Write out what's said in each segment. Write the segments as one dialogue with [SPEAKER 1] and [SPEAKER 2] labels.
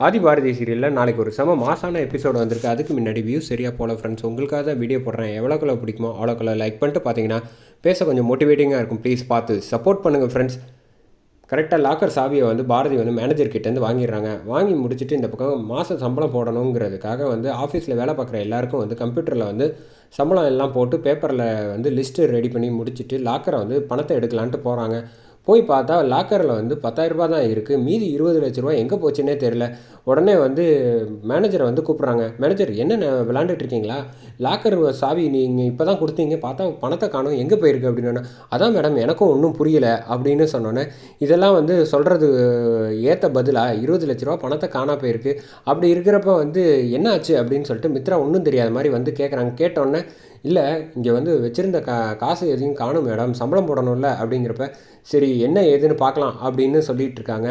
[SPEAKER 1] ஆதி பாரதி சீரியலில் நாளைக்கு ஒரு செம மாசான எபிசோடு வந்திருக்கு. அதுக்கு முன்னாடி வியூஸ் சரியாக போல ஃப்ரெண்ட்ஸ் உங்களுக்காக தான் வீடியோ போடுறேன். எவ்வளோக்குள்ள பிடிக்குமோ அவ்வளோக்குள்ள லைக் பண்ணிட்டு பார்த்தீங்கன்னா பேச கொஞ்சம் மோட்டிவேட்டிங்காக இருக்கும். ப்ளீஸ் பார்த்து சப்போர்ட் பண்ணுங்கள் ஃப்ரெண்ட்ஸ் கரெக்டாக லாக்கர் சாவியை வந்து பாரதி வந்து மேனேஜர் கிட்டேருந்து வாங்கிடுறாங்க. வாங்கி முடிச்சுட்டு இந்த பக்கம் மாதம் சம்பளம் போடணுங்கிறதுக்காக வந்து ஆஃபீஸில் வேலை பார்க்குற எல்லாருக்கும் வந்து கம்ப்யூட்டரில் வந்து சம்பளம் எல்லாம் போட்டு பேப்பரில் வந்து லிஸ்ட்டு ரெடி பண்ணி முடிச்சுட்டு லாக்கரை வந்து பணத்தை எடுக்கலான்ட்டு போகிறாங்க போய் பார்த்தா லாக்கரில் வந்து பத்தாயிரரூபா தான் இருக்குது மீதி இருபது லட்ச ரூபா எங்கே போச்சுன்னே தெரில உடனே வந்து மேனேஜரை வந்து கூப்பிட்றாங்க. மேனேஜர் என்னென்ன விளாண்டுட்டு இருக்கீங்களா? லாக்கர் சாவி நீங்கள் இப்போ தான் கொடுத்தீங்க. பார்த்தா பணத்தை காணும். எங்கே போயிருக்கு? அப்படின்னு அதான் மேடம் எனக்கும் ஒன்றும் புரியலை. அப்படின்னு சொன்னோன்னே இதெல்லாம் வந்து சொல்கிறது ஏற்ற பதிலாக இருபது லட்ச ரூபா பணத்தை காணா போயிருக்கு. அப்படி இருக்கிறப்ப வந்து என்ன ஆச்சு? அப்படின்னு சொல்லிட்டு மித்ரா ஒன்றும் தெரியாத மாதிரி வந்து கேட்குறாங்க கேட்டோன்னே இல்லை இங்கே வந்து வச்சுருந்த கா காசு எதையும் காணும் மேடம். சம்பளம் போடணும்ல. அப்படிங்கிறப்ப சரி என்ன ஏதுன்னு பார்க்கலாம் அப்படின்னு சொல்லிட்டு இருக்காங்க.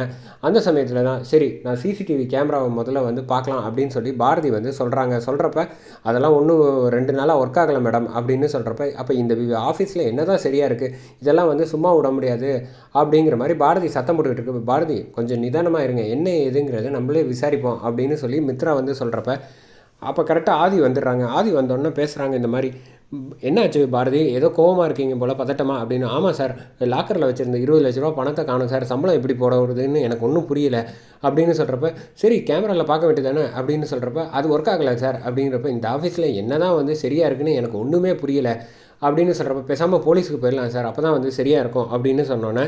[SPEAKER 1] அந்த சமயத்தில் தான் சரி நான் சிசிடிவி கேமராவை முதல்ல வந்து பார்க்கலாம் அப்படின்னு சொல்லி பாரதி வந்து சொல்கிறாங்க சொல்கிறப்ப அதெல்லாம் ஒன்றும் ரெண்டு நாளாக ஒர்க் ஆகலை மேடம் அப்படின்னு சொல்கிறப்ப அப்போ இந்த ஆஃபீஸில் என்ன தான் சரியாக இருக்குது இதெல்லாம் வந்து சும்மா விட முடியாது அப்படிங்கிற மாதிரி பாரதி சத்தம் போட்டுக்கிட்டு இருக்கு. பாரதி கொஞ்சம் நிதானமாக இருங்க. என்ன ஏதுங்கிறத நம்மளே விசாரிப்போம் அப்படின்னு சொல்லி மித்ரா வந்து சொல்கிறப்ப அப்போ கரெக்டாக ஆதி வந்துடுறாங்க. ஆதி வந்தோடனே பேசுகிறாங்க இந்த மாதிரி என்னாச்சு பாரதி? ஏதோ கோவமாக இருக்கீங்க போல் பதட்டமா? அப்படின்னு ஆமாம் சார் லாக்கரில் வச்சுருந்த இருபது லட்ச ரூபா பணத்தை காணும் சார் சம்பளம் எப்படி போட வருதுன்னு எனக்கு ஒன்றும் புரியல. அப்படின்னு சொல்கிறப்ப சரி கேமராவில் பார்க்க வேண்டியதானே அப்படின்னு சொல்கிறப்ப அது ஒர்க் ஆகலை சார் அப்படிங்கிறப்ப இந்த ஆஃபீஸில் என்ன தான் வந்து சரியாக இருக்குன்னு எனக்கு ஒன்றுமே புரியலை. அப்படின்னு சொல்கிறப்ப பேசாமல் போலீஸுக்கு போயிடலாம் சார் அப்போ தான் வந்து சரியாக இருக்கும். அப்படின்னு சொன்னோன்னே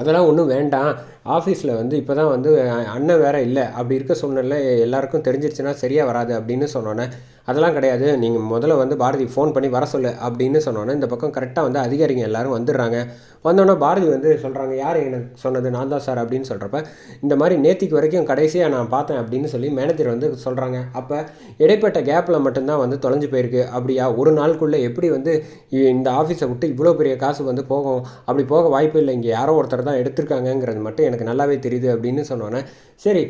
[SPEAKER 1] அதெல்லாம் ஒன்றும் வேண்டாம். ஆஃபீஸில் வந்து இப்போ தான் வந்து அண்ணன் வேறு இல்லை. அப்படி இருக்க சூழ்நிலை எல்லாருக்கும் தெரிஞ்சிருச்சுன்னா சரியாக வராது அப்படின்னு சொன்னோன்னே அதெல்லாம் கிடையாது. நீங்கள் முதல்ல வந்து பாரதி ஃபோன் பண்ணி வர சொல்லு அப்படின்னு சொன்னோன்னே இந்த பக்கம் கரெக்டாக வந்து அதிகாரிங்க எல்லோரும் வந்துடுறாங்க. வந்தோடனே பாரதி வந்து சொல்கிறாங்க யார் எனக்கு சொன்னது? நான் தான் சார் அப்படின்னு சொல்கிறப்ப இந்த மாதிரி நேத்திக்கு வரைக்கும் கடைசியாக நான் பார்த்தேன் அப்படின்னு சொல்லி மேனேஜர் வந்து சொல்கிறாங்க அப்போ இடைப்பட்ட கேப்பில் மட்டும்தான் வந்து தொலைஞ்சு போயிருக்கு. அப்படியா? ஒரு நாளுக்குள்ளே எப்படி வந்து இந்த ஆஃபீஸை விட்டு இவ்வளோ பெரிய காசு வந்து போகும்? அப்படி போக வாய்ப்பு இல்லை. இங்கே யாரோ ஒருத்தர் தான் எடுத்திருக்காங்கங்கிறது மட்டும் எனக்கு நல்லாவே தெரியுது அப்படின்னு சொன்னோன்னே சரி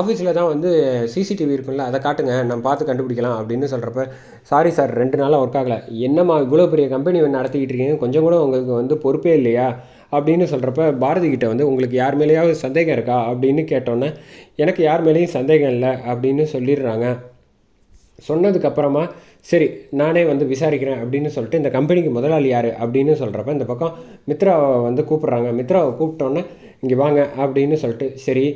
[SPEAKER 1] ஆஃபீஸில் தான் வந்து சிசிடிவி இருக்குல்ல அதை காட்டுங்க நம்ம பார்த்து கண்டுபிடிக்கலாம் அப்படின்னு சொல்கிறப்ப சாரி சார் ரெண்டு நாளாக ஒர்க் ஆகலை. என்னம்மா இவ்வளோ பெரிய கம்பெனி நடத்திக்கிட்டு இருக்கீங்க? கொஞ்சம் கூட உங்களுக்கு வந்து பொறுப்பே இல்லையா? அப்படின்னு சொல்கிறப்ப பாரதி கிட்ட வந்து உங்களுக்கு யார் மேலேயாவது சந்தேகம் இருக்கா? அப்படின்னு கேட்டோன்னே எனக்கு யார் மேலேயும் சந்தேகம் இல்லை அப்படின்னு சொல்லிடுறாங்க. சொன்னதுக்கப்புறமா சரி நானே வந்து விசாரிக்கிறேன் அப்படின்னு சொல்லிட்டு இந்த கம்பெனிக்கு முதலாளி யார் அப்படின்னு சொல்கிறப்ப இந்த பக்கம் மித்ராவை வந்து கூப்பிட்றாங்க. மித்ராவை கூப்பிட்டோன்னே இங்கே வாங்க அப்படின்னு சொல்லிட்டு சரி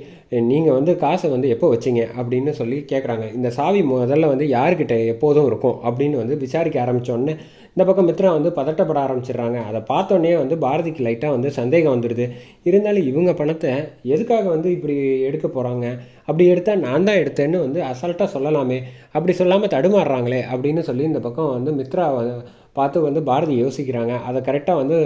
[SPEAKER 1] நீங்கள் வந்து காசை வந்து எப்போ வச்சிங்க அப்படின்னு சொல்லி கேட்குறாங்க இந்த சாவி முதல்ல வந்து யார்கிட்ட எப்போதும் இருக்கும் அப்படின்னு வந்து விசாரிக்க ஆரம்பித்தோடனே இந்த பக்கம் மித்ரா வந்து பதட்டப்பட ஆரம்பிச்சிடுறாங்க. அதை பார்த்தோன்னே வந்து பாரதிக்கு லைட்டாக வந்து சந்தேகம் வந்துடுது இருந்தாலும் இவங்க பணத்தை எதுக்காக வந்து இப்படி எடுக்க போகிறாங்க அப்படி எடுத்தால் நான் தான் எடுத்தேன்னு வந்து அசால்ட்டாக சொல்லலாமே. அப்படி சொல்லாமல் தடுமாறுறாங்களே அப்படின்னு சொல்லி இந்த பக்கம் வந்து மித்ரா பார்த்து வந்து பாரதி யோசிக்கிறாங்க. அதை கரெக்டாக வந்து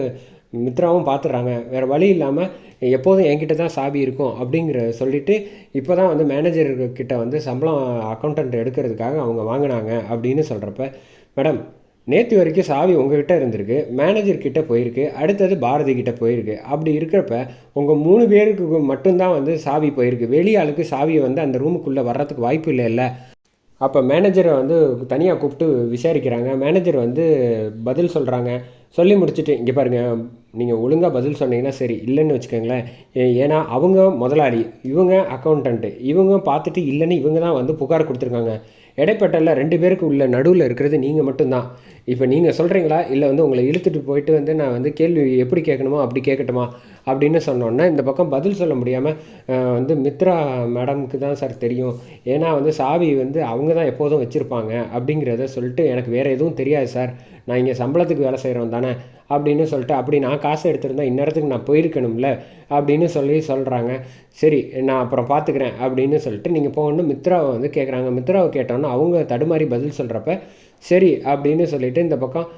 [SPEAKER 1] மித்ராவும் பார்த்துட்றாங்க. வேறு வழி இல்லாமல் எப்போதும் என்கிட்ட தான் சாவி இருக்கும் அப்படிங்கிற சொல்லிவிட்டு இப்போ தான் வந்து மேனேஜர்கிட்ட வந்து சம்பளம் அக்கௌண்டன்ட் எடுக்கிறதுக்காக அவங்க வாங்கினாங்க அப்படின்னு சொல்கிறப்ப மேடம் நேற்று வரைக்கும் சாவி உங்ககிட்ட இருந்திருக்கு மேனேஜர்கிட்ட போயிருக்கு அடுத்தது பாரதி கிட்டே போயிருக்கு. அப்படி இருக்கிறப்ப உங்கள் மூணு பேருக்கு மட்டும்தான் வந்து சாவி போயிருக்கு. வெளியாளுக்கு சாவியை வந்து அந்த ரூமுக்குள்ளே வர்றதுக்கு வாய்ப்பு இல்லைல்ல இல்லை. அப்போ மேனேஜரை வந்து தனியாக கூப்பிட்டு விசாரிக்கிறாங்க. மேனேஜர் வந்து பதில் சொல்கிறாங்க சொல்லி முடிச்சுட்டு இங்கே பாருங்கள் நீங்கள் ஒழுங்காக பதில் சொன்னீங்கன்னா சரி இல்லைன்னு வச்சுக்கோங்களேன். ஏன்னா அவங்க முதலாளி இவங்க அக்கௌண்டண்ட்டு இவங்க பார்த்துட்டு இல்லைன்னு இவங்க தான் வந்து புகார் கொடுத்துருக்காங்க. இடைப்பட்டல ரெண்டு பேருக்கு உள்ள நடுவில் இருக்கிறது நீங்கள் மட்டும்தான். இப்போ நீங்கள் சொல்கிறீங்களா இல்லை வந்து உங்களை இழுத்துட்டு போயிட்டு வந்து நான் வந்து கேள்வி எப்படி கேட்கணுமோ அப்படி கேட்கட்டுமா? அப்படின்னு சொன்னோன்னே இந்த பக்கம் பதில் சொல்ல முடியாமல் வந்து மித்ரா மேடமுக்கு தான் சார் தெரியும். ஏன்னா வந்து சாவி வந்து அவங்க தான் எப்போதும் வச்சுருப்பாங்க அப்படிங்கிறத சொல்லிட்டு எனக்கு வேறு எதுவும் தெரியாது சார். நான் இங்கே சம்பளத்துக்கு வேலை செய்கிறோம் தானே அப்படின்னு சொல்லிட்டு அப்படி நான் காசு எடுத்திருந்தா இந்நேரத்துக்கு நான் போயிருக்கணும்ல அப்படின்னு சொல்லி சொல்கிறாங்க சரி நான் அப்புறம் பார்த்துக்கிறேன் அப்படின்னு சொல்லிட்டு நீங்கள் போகணும் மித்ராவை வந்து கேட்குறாங்க மித்ராவை கேட்டோன்னா அவங்க தடுமாறி பதில் சொல்கிறப்ப சரி அப்படின்னு சொல்லிட்டு இந்த பக்கம்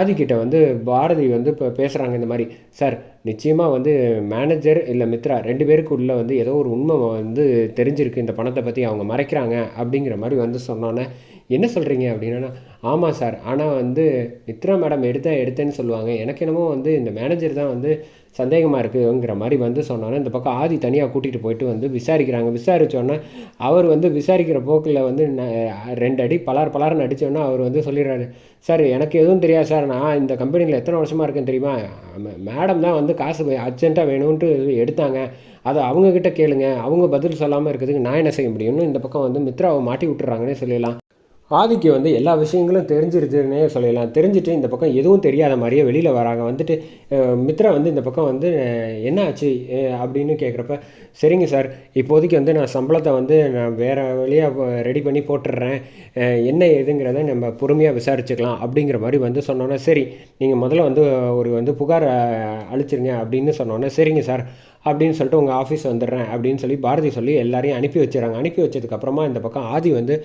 [SPEAKER 1] ஆதிக்கிட்ட வந்து பாரதி வந்து இப்போ பேசுகிறாங்க இந்த மாதிரி. சார் நிச்சயமாக வந்து மேனேஜர் இல்லை மித்ரா ரெண்டு பேருக்கு உள்ளே வந்து ஏதோ ஒரு உண்மை வந்து தெரிஞ்சிருக்கு. இந்த பணத்தை பற்றி அவங்க மறைக்கிறாங்க. அப்படிங்கிற மாதிரி வந்து சொன்னோன்னே என்ன சொல்கிறீங்க அப்படின்னா ஆமாம் சார். ஆனால் வந்து மித்ரா மேடம் எடுத்தேன் எடுத்தேன்னு சொல்லுவாங்க. எனக்கு என்னமோ வந்து இந்த மேனேஜர் தான் வந்து சந்தேகமாக இருக்குங்கிற மாதிரி வந்து சொன்னோன்னே இந்த பக்கம் ஆதி தனியாக கூட்டிகிட்டு போயிட்டு வந்து விசாரிக்கிறாங்க. விசாரித்தோன்னே அவர் வந்து விசாரிக்கிற போக்கில் வந்து ந- ரெண்டு அடி பலார் பலார்னு அடித்தோன்னே அவர் வந்து சொல்லிடுறாரு. சார் எனக்கு எதுவும் தெரியாது சார். நான் இந்த கம்பெனியில் எத்தனை வருஷமாக இருக்கேன்னு தெரியுமா? மேடம் தான் வந்து காசு அர்ஜென்ட்டாக வேணும்ன்ட்டு எடுத்தாங்க. அதை அவங்கக்கிட்ட கேளுங்க. அவங்க பதில் சொல்லாமல் இருக்கிறதுக்கு நான் என்ன செய்ய முடியும்னு இந்த பக்கம் வந்து மித்ராவை மாட்டி விட்டுறாங்கன்னே சொல்லலாம் ஆதிக்கு வந்து எல்லா விஷயங்களும் தெரிஞ்சிருச்சுன்னே சொல்லலாம். தெரிஞ்சுட்டு இந்த பக்கம் எதுவும் தெரியாத மாதிரியே வெளியில் வராங்க. வந்துட்டு மித்ரா வந்து இந்த பக்கம் வந்து என்ன ஆச்சு? அப்படின்னு கேட்குறப்ப சரிங்க சார். இப்போதைக்கு வந்து நான் சம்பளத்தை வந்து நான் வேறு வழியாக ரெடி பண்ணி போட்டுடுறேன் என்ன ஏதுங்கிறத நம்ம பொறுமையாக விசாரிச்சுக்கலாம் அப்படிங்கிற மாதிரி வந்து சொன்னோன்னே சரி நீங்கள் முதல்ல வந்து ஒரு வந்து புகார் அழிச்சிருங்க அப்படின்னு சொன்னோன்னே சரிங்க சார் அப்படின்னு சொல்லிட்டு உங்கள் ஆஃபீஸ் வந்துடுறேன் அப்படின்னு சொல்லி பாரதி சொல்லி எல்லாரையும் அனுப்பி வச்சிடறாங்க. அனுப்பி வச்சதுக்கப்புறமா இந்த பக்கம் ஆதி வந்து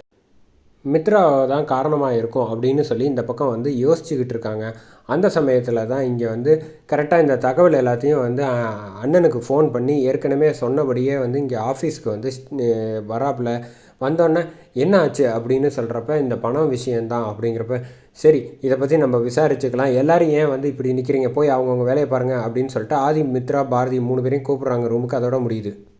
[SPEAKER 1] மித்ரா தான் காரணமாக இருக்கும் அப்படின்னு சொல்லி இந்த பக்கம் வந்து யோசிச்சுக்கிட்டு இருக்காங்க அந்த சமயத்தில் தான் இங்கே வந்து கரெக்டாக இந்த தகவல் எல்லாத்தையும் வந்து அண்ணனுக்கு ஃபோன் பண்ணி ஏற்கனவே சொன்னபடியே வந்து இங்கே ஆஃபீஸ்க்கு வந்து வராப்பில் வராப்புல. வந்தோடனே என்ன ஆச்சு அப்படின்னு சொல்கிறப்ப இந்த பணம் விஷயந்தான் அப்படிங்கிறப்ப சரி இதை பற்றி நம்ம விசாரிச்சுக்கலாம். எல்லோரும் ஏன் வந்து இப்படி நிற்கிறீங்க போய் அவங்கவுங்க வேலையை பாருங்கள் அப்படின்னு சொல்லிட்டு ஆதி மித்ரா பாரதி மூணு பேரையும் கூப்பிட்றாங்க ரூமுக்கு அதோட முடியுது.